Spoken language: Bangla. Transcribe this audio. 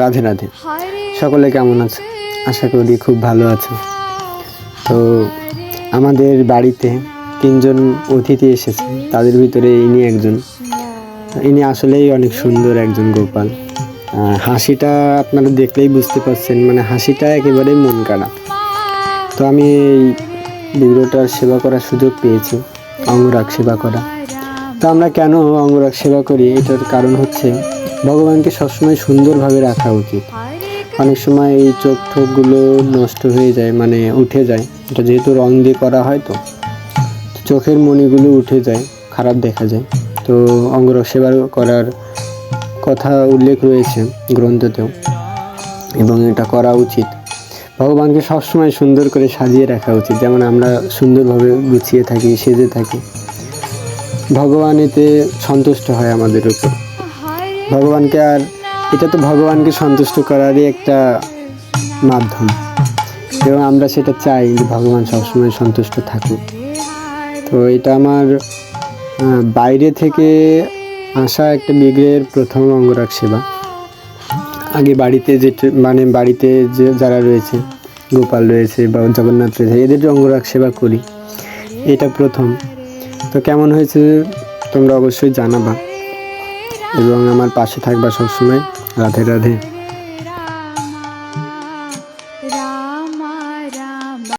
রাধে রাধে। সকলে কেমন আছে? আশা করি খুব ভালো আছে। তো আমাদের বাড়িতে তিনজন অতিথি এসেছে। তাদের ভিতরে ইনি একজন। ইনি আসলেই অনেক সুন্দর একজন গোপাল। হাসিটা আপনারা দেখলেই বুঝতে পারছেন মানে হাসিটা একেবারেই মন কাড়া তো আমি এই বিগ্রহটার সেবা করার সুযোগ পেয়েছি। অঙ্গরাগ সেবা করা। তো আমরা কেন অঙ্গরাগ সেবা করি? এটার কারণ হচ্ছে ভগবানকে সবসময় সুন্দরভাবে রাখা উচিত। অনেক সময় এই চোখ ঠোকগুলো নষ্ট হয়ে যায় মানে উঠে যায়। এটা যেহেতু রং দিয়ে করা হয় তো। চোখের মণিগুলো উঠে যায়, খারাপ দেখা যায়। তো অঙ্গরাগ সেবা করার কথা উল্লেখ রয়েছে গ্রন্থতেও এবং এটা করা উচিত। ভগবানকে সবসময় সুন্দর করে সাজিয়ে রাখা উচিত। যেমন আমরা সুন্দরভাবে গুছিয়ে থাকি, সেজে থাকি। ভগবান এতে সন্তুষ্ট হয় আমাদের উপর। ভগবানকে আর এটা তো ভগবানকে সন্তুষ্ট করারই একটা মাধ্যম। এবং আমরা সেটা চাই যে ভগবান সবসময় সন্তুষ্ট থাকুক। তো এটা আমার বাইরে থেকে আসা একটা বিগ্রহের প্রথম অঙ্গরাগ সেবা। আগে বাড়িতে যে মানে বাড়িতে যে যারা রয়েছে, গোপাল রয়েছে বা জগন্নাথ রয়েছে, এদের অঙ্গরাগ সেবা করি, এটা প্রথম। তো কেমন হয়েছে তোমরা অবশ্যই জানাবা। এবং আমার পাশে থাকবা সবসময়। রাধে রাধে।